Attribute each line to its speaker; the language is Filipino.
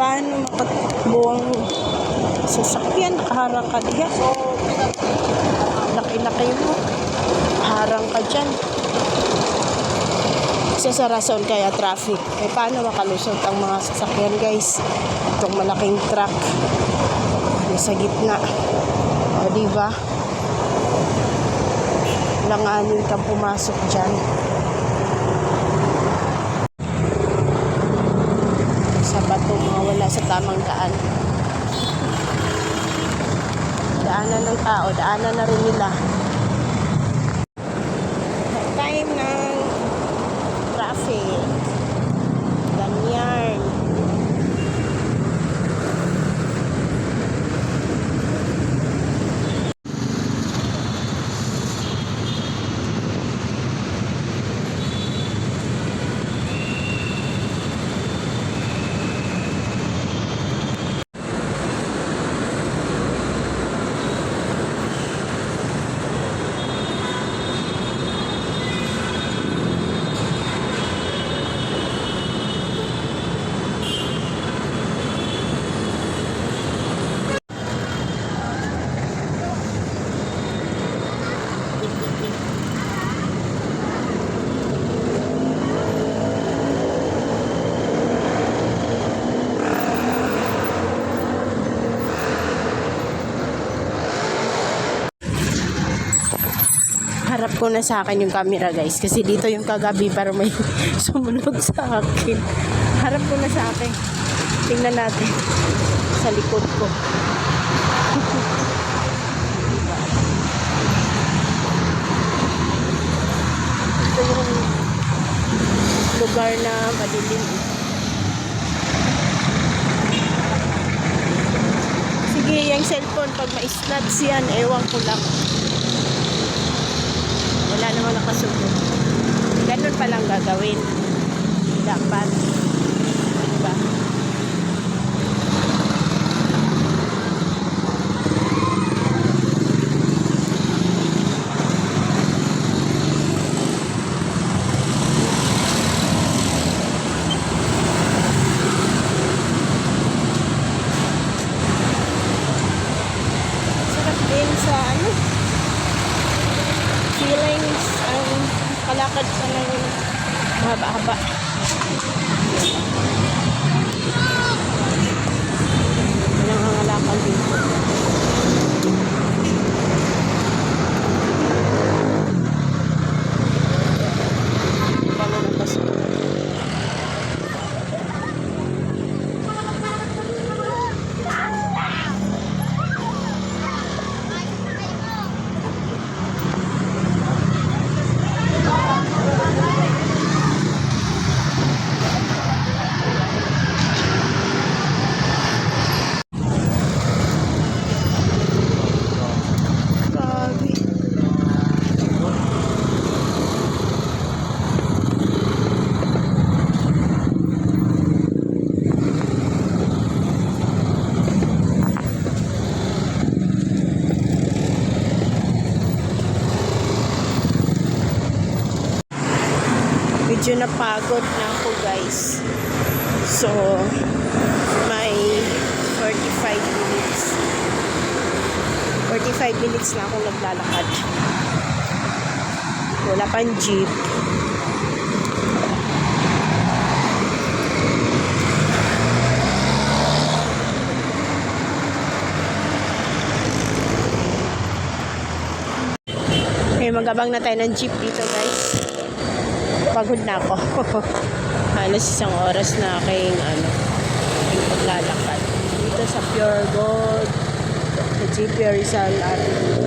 Speaker 1: paano mapagbuwang sasakyan? Harang ka diyan laki-laki mo. Harang ka dyan. Isa sa rason kaya traffic. Eh paano makalusot ang mga sasakyan guys? Itong malaking truck. Ano, sa gitna. O diba? Langanin kang pumasok dyan. Sa tamang daan. Daanan ng tao, daanan na rin nila. Time ng traffic. Ganyan. Harap ko na sa akin yung camera guys. Kasi dito yung kagabi para may sumunod sa akin. Harap ko na sa akin. Tingnan natin. Sa likod ko. Ito yung lugar na madilim. Sige, yung cellphone pag ma-snatch yan, ewan ko lang. Dapat. Diba? Din sa ano, kalakad sa ng mahaba-haba. きっと。Medyo napagod na ako guys. So, may 45 minutes. 45 minutes na akong naglalakad. Wala pang jeep. Okay, magabang na tayo ng jeep dito guys. Pagod na ako. Halos isang oras na aking ano, aking paglalakad. Dito sa Pure Gold sa GP Rizal Avenue.